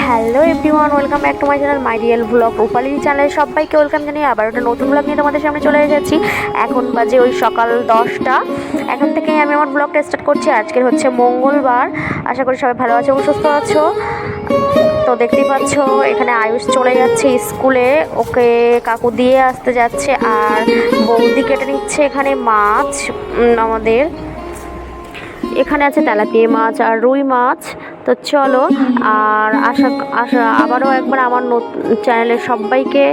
Hello everyone welcome back to my channel my real blog Rupali channel সবাইকে welcome জানিয়ে আবার একটা নতুন ব্লগ নিয়ে তোমাদের সামনে চলে এসেছি। এখন বাজে ওই সকাল দশটা। এখন থেকেই আমি আমার ব্লগটা স্টার্ট করছি। আজকের হচ্ছে মঙ্গলবার। আশা করি সবাই ভালো আছো এবং সুস্থ আছো। তো দেখতেই পাচ্ছ, এখানে আয়ুষ চলে যাচ্ছে স্কুলে। ওকে কাকু দিয়ে আসতে যাচ্ছে আর বৌদি কেটে নিচ্ছে এখানে মাছ আমাদের। এখানে আছে তেলাপিয়া মাছ আর রুই মাছ। তো চলো, আর আশা আশা, আবারও একবার আমার নতুন চ্যানেলের সবাইকে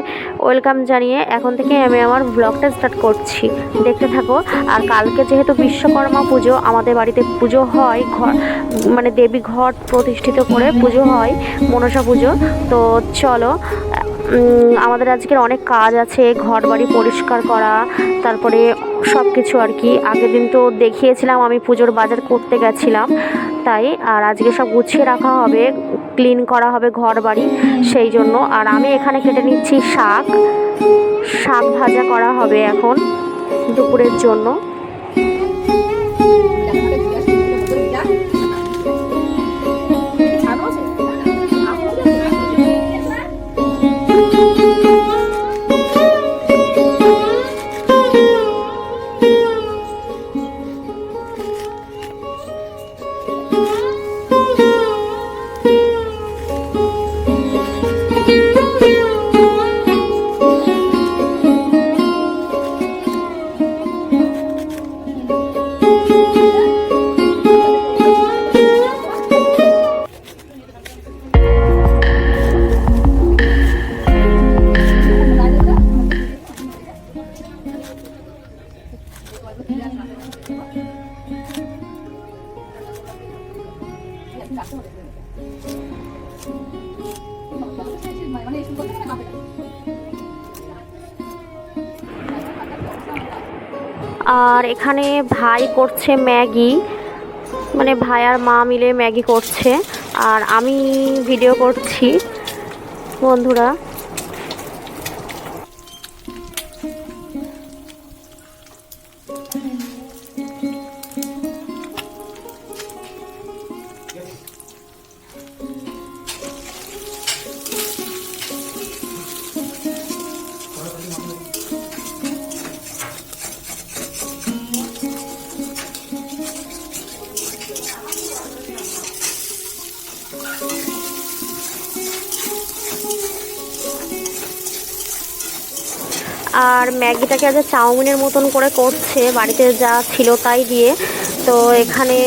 ওয়েলকাম জানিয়ে এখন থেকে আমি আমার ব্লগটা স্টার্ট করছি। দেখতে থাকো, আর কালকে যেহেতু বিশ্বকর্মা পুজো, আমাদের বাড়িতে পুজো হয়, ঘর মানে দেবী ঘট প্রতিষ্ঠিত করে পুজো হয়, মনসা পুজো। তো চলো আমাদের আজকের অনেক কাজ আছে ঘর বাড়ি পরিষ্কার করা, তারপরে সব কিছু আর কি। আগের দিন তো দেখিয়েছিলাম আমি পুজোর বাজার করতে গেছিলাম। তাই আর আজকে সব গুছিয়ে রাখা হবে ক্লিন করা হবে ঘর বাড়ি সেই জন্য। আর আমি এখানে কেটে নিচ্ছি শাক। শাক ভাজা করা হবে এখন দুপুরের জন্য। আর এখানে ভাই করছে ম্যাগি। মানে ভাই আর মা মিলে ম্যাগি করছে। আর আমি ভিডিও করছি, বন্ধুরা। আর ম্যাগিটাকে আজ চাউমিনের মতন করে করছে, বাড়িতে যা ছিল তাই দিয়ে। তো এখানে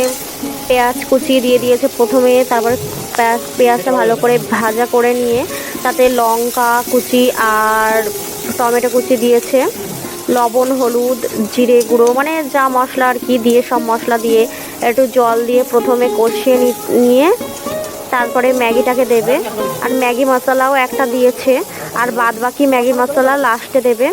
পেঁয়াজ কুচিয়ে দিয়ে দিয়েছে প্রথমে, তারপরে পেঁয়াজ, পেঁয়াজটা ভালো করে ভাজা করে নিয়ে, তাতে লঙ্কা কুচি আর টমেটো কুচি দিয়েছে। লবণ, হলুদ, জিরে গুঁড়ো মানে যা মশলা আর কি দিয়ে, সব মশলা দিয়ে একটু জল দিয়ে প্রথমে কষিয়ে নিয়ে তারপরে ম্যাগিটাকে দেবে। আর ম্যাগি মশলাও একটা দিয়েছে। আর বাদ বাকি ম্যাগি মশলা লাস্টে দেবে।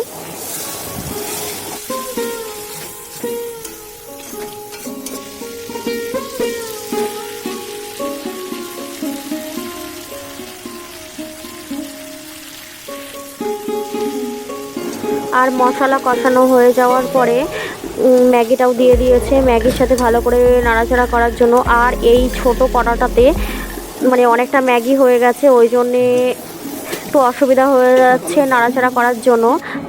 আর মশলা কষানো হয়ে যাওয়ার পরে ম্যাগিটাও দিয়ে দিয়েছে। ম্যাগির সাথে ভালো করে নাড়াচাড়া করার জন্য। আর এই ছোট কড়াটাতে মানে অনেকটা ম্যাগি হয়ে গেছে, ওই জন্যে একটু অসুবিধা হয়ে যাচ্ছে নাড়াচাড়া করার জন্য।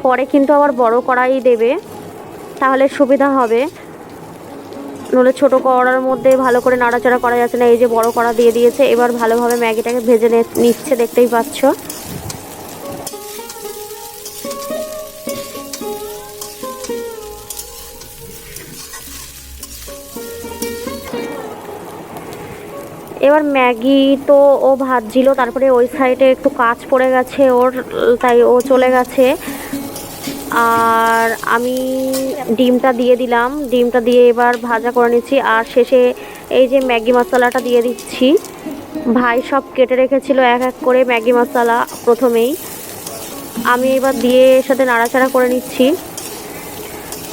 পরে কিন্তু আবার বড় কড়াই দেবে, তাহলে সুবিধা হবে। নলে ছোট কড়ার মধ্যে ভালো করে নাড়াচাড়া করা যাচ্ছে না, এই যে বড় কড়া দিয়ে দিয়েছে, এবার ভালোভাবে ম্যাগিটাকে ভেজে নিচ্ছে, দেখতেই পাচ্ছ। এবার ম্যাগি তো ও ভাজছিল, তারপরে ওই সাইডে একটু কাজ পড়ে গেছে ওর, তাই ও চলে গেছে। আর আমি ডিমটা দিয়ে দিলাম, ডিমটা দিয়ে এবার ভাজা করে নিচ্ছি। আর শেষে এই যে ম্যাগি মশলাটা দিয়ে দিচ্ছি, ভাই সব কেটে রেখেছিল এক এক করে ম্যাগি মশলা প্রথমেই। আমি এবার দিয়ে এর সাথে নাড়াচাড়া করে নিচ্ছি।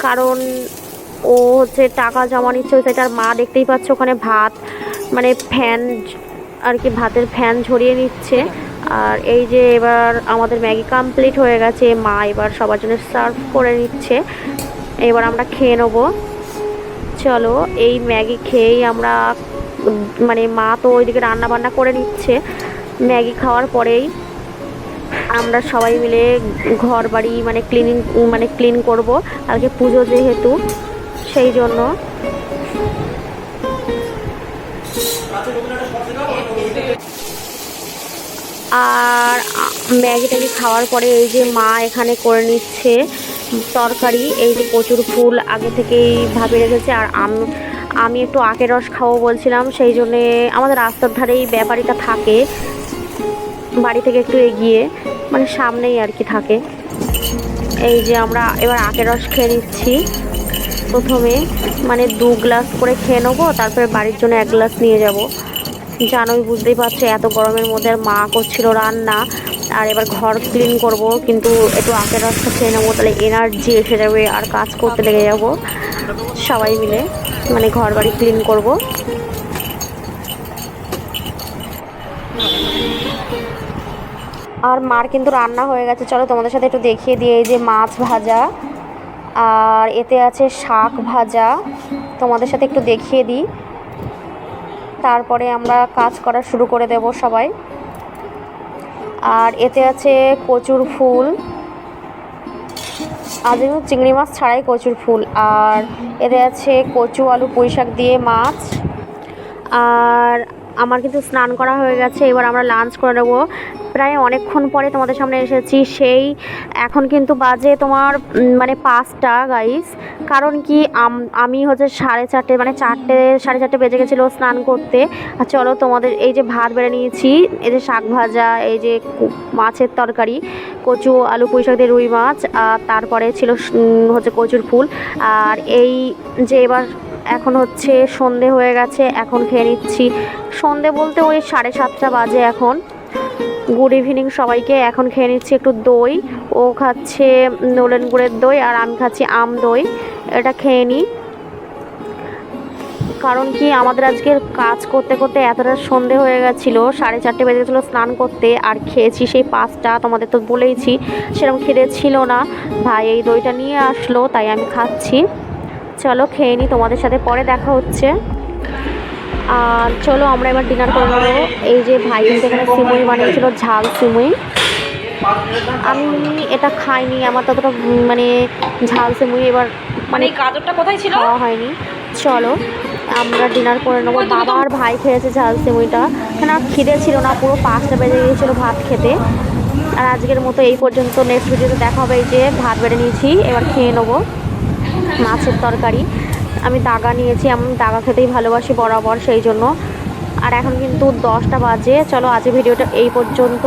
কারণ ও হচ্ছে টাকা জমা নিচ্ছে ওই সাইড আর মা দেখতেই পাচ্ছে ওখানে ভাত মানে ফ্যান আর কি, ভাতের ফ্যান ঝরিয়ে নিচ্ছে। আর এই যে এবার আমাদের ম্যাগি কমপ্লিট হয়ে গেছে, মা এবার সবার জন্য সার্ভ করে নিচ্ছে। এবার আমরা খেয়ে নেব। চলো, এই ম্যাগি খেয়েই আমরা মানে মা তো ওইদিকে রান্না বান্না করে নিচ্ছে। ম্যাগি খাওয়ার পরেই আমরা সবাই মিলে ঘর বাড়ি মানে ক্লিনিং মানে ক্লিন করব। কালকে পুজো যেহেতু, সেই জন্য আর, আ- ম্যাগি ট্যাগি খাওয়ার পরে এই যে মা এখানে করে নিচ্ছে তরকারি, এই যে প্রচুর ফুল আগে থেকেই ভাবে রেখেছে। আর আম- আমি একটু আখের রস খাব বলছিলাম, সেই জন্যে আমাদের রাস্তার ধারেই ব্যাপারীটা থাকে। বাড়ি থেকে একটু এগিয়ে মানে সামনেই আর কি থাকে। এই যে আমরা এবার আখের রস খেয়ে নিচ্ছি। প্রথমে মানে দু গ্লাস করে খেয়ে নেব, তারপরে বাড়ির জন্য এক গ্লাস নিয়ে যাব। জানোই বুঝতেই পারছ, এত গরমের মধ্যে আর মা করছিল রান্না। আর এবার ঘর ক্লিন করব, কিন্তু একটু আখের রাস্তা খেয়ে নেব, তাহলে এনার্জি এসে যাবে আর কাজ করতে লেগে যাব। সবাই মিলে মানে ঘর বাড়ি ক্লিন করব। আর মার কিন্তু রান্না হয়ে গেছে, চলো তোমাদের সাথে একটু দেখিয়ে দিয়ে এই যে মাছ ভাজা। আর এতে আছে শাক ভাজা। তোমাদের সাথে একটু দেখিয়ে দিই। তারপরে আমরা কাজ করা শুরু করে দেব সবাই। আর এতে আছে কচুর ফুল। আজ চিংড়ি মাছ ছাড়াই কচুর ফুল। আর এতে আছে কচু, আলু পুঁই শাক দিয়ে মাছ। আর আমার কিন্তু স্নান করা হয়ে গেছে, এবার আমরা লাঞ্চ করে নেব। প্রায় অনেকক্ষণ পরে তোমাদের সামনে এসেছি, সেই এখন কিন্তু বাজে তোমার মানে পাঁচটা গাইস কারণ কি, আমি হচ্ছে সাড়ে চারটে মানে চারটে, সাড়ে চারটে বেজে গেছিল স্নান করতে। আর চলো তোমাদের এই যে ভাত বেড়ে নিয়েছি, এই যে শাক ভাজা, এই যে মাছের তরকারি, কচু, আলু পুঁই শাক দিয়ে রুই মাছ, আর তারপরে ছিল হচ্ছে কচুর ফুল। আর এই যে এবার এখন হচ্ছে সন্ধে হয়ে গেছে, এখন খেয়ে নিচ্ছি। সন্ধে বলতে ওই সাড়ে সাতটা বাজে এখন। গুড ইভিনিং সবাইকে, এখন খেয়ে নিচ্ছি একটু দই। ও খাচ্ছে নলেন গুড়ের দই আর আমি খাচ্ছি আম দই। এটা খেয়ে নিই কারণ কি আমাদের আজকে কাজ করতে করতে এতটা সন্ধে হয়ে গেছিল, সাড়ে চারটে বেজে গেছিল স্নান করতে আর খেয়েছি সেই পাঁচটা, তোমাদের তো বলেইছি। সেরকম খেতে ছিল না। ভাই এই দইটা নিয়ে আসলো, তাই আমি খাচ্ছি। চলো খেয়ে নিই তোমাদের সাথে পরে দেখা হচ্ছে। আর চলো আমরা এবার ডিনার করে নেব। এই যে ভাই এখানে সিমুই বানিয়েছিল ঝাল সিমুই। আমি এটা খাইনি আমার ততটা মানে ঝাল সিমুই এবার মানে গাজরটা কোথায় ছিল? খাওয়া হয়নি। চলো আমরা ডিনার করে নেব। বাবা আর ভাই খেয়েছে ঝাল সিমুইটা। কেন খিদে ছিল না পুরো পাঁচটা বেজে গিয়েছিল ভাত খেতে। আর আজকের মতো এই পর্যন্ত নেক্সট ভিডিওতে দেখা হবে এই যে ভাত বেড়ে নিয়েছি এবার খেয়ে নেব। মাছের তরকারি। আমি দাগা নিয়েছি এমন দাগা খেতেই ভালোবাসি বরাবর, সেই জন্য। আর এখন কিন্তু দশটা বাজে। চলো আজকে ভিডিওটা এই পর্যন্ত।